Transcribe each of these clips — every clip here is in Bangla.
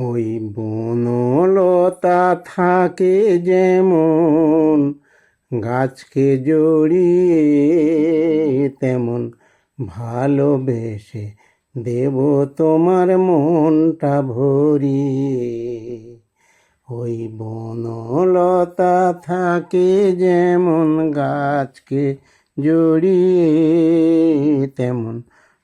ওই বনলতা থাকে যেমন, গাছকে জড়িয়ে তেমন ভালোবেসে দেব তোমার মনটা ভরিয়ে। ওই বনলতা থাকে যেমন, গাছকে জড়িয়ে তেমন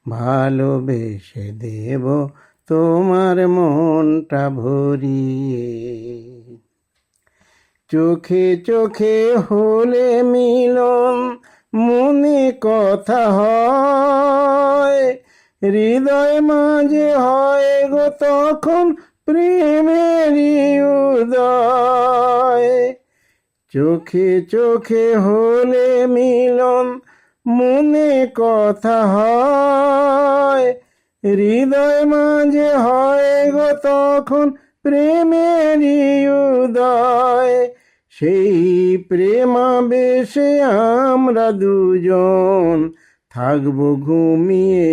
ভালোবেসে দেব তোমার মনটা ভরিয়ে। চোখে চোখে হলে মিলন, মনে কথা হয়। হৃদয় মাঝে হয় গো তখন প্রেমের উদয়। চোখে চোখে হলে মিলন, মনে কথা হয়। হৃদয় মাঝে হয় গো তখন প্রেমের উদয় সেই প্রেমাবেশে আমরা দুজন থাকব ঘুমিয়ে।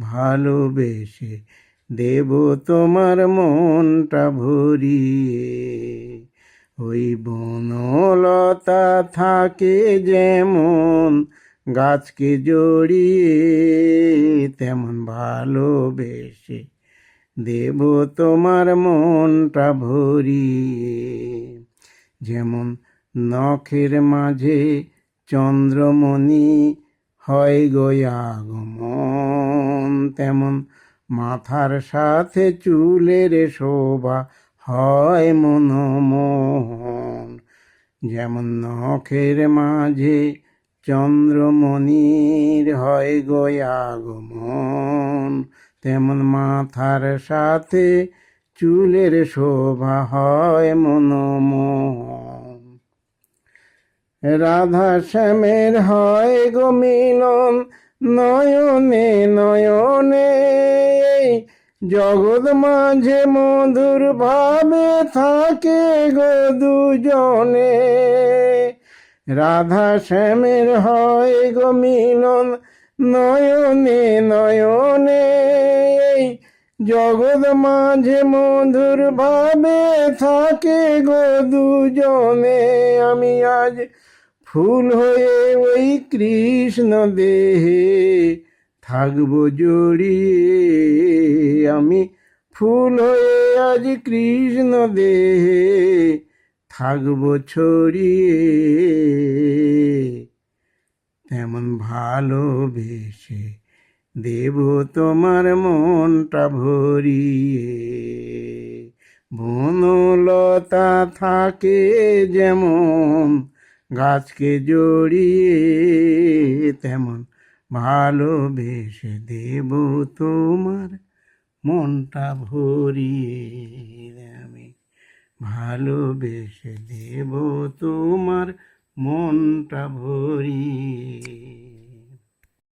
ভালোবেসে দেব তোমার মনটা ভরিয়ে। ওই বনলতা থাকে যেমন গাছকে জড়িয়ে তেমন ভালোবেসে দেব তোমার মনটা ভরিয়ে। যেমন নখের মাঝে চন্দ্রমণি হয় গয়াগমন তেমন মাথার সাথে চুলের শোভা হয় মনমোহন। যেমন নখের মাঝে চন্দ্রমণির হয় গয়াগমন তেমন মাথার সাথে চুলের শোভা হয় মনমোহন। রাধা শ্যামের হয় গো মিলন, নয়নে নয়নে। জগৎ মাঝে মধুর ভাবে থাকে গো দুজনে। রাধা শ্যামের হয় গো মিলন, নয়নে নয়নে। এই জগৎ মাঝে মধুর ভাবে থাকে গো দুজনে। আমি আজ ফুল হয়ে ওই কৃষ্ণ দেহে থাকব জড়িয়ে। আমি ফুল হয়ে আজ কৃষ্ণ দেহে থাকব ছড়িয়ে তেমন ভালোবেসে দেব তোমার মনটা ভরিয়ে। বনলতা থাকে যেমন গাছকে জড়িয়ে, তেমন ভালোবেসে দেব তোমার মনটা ভরিয়ে। আমি ভালোবেসে দেব তোমার মনটা ভরিয়ে।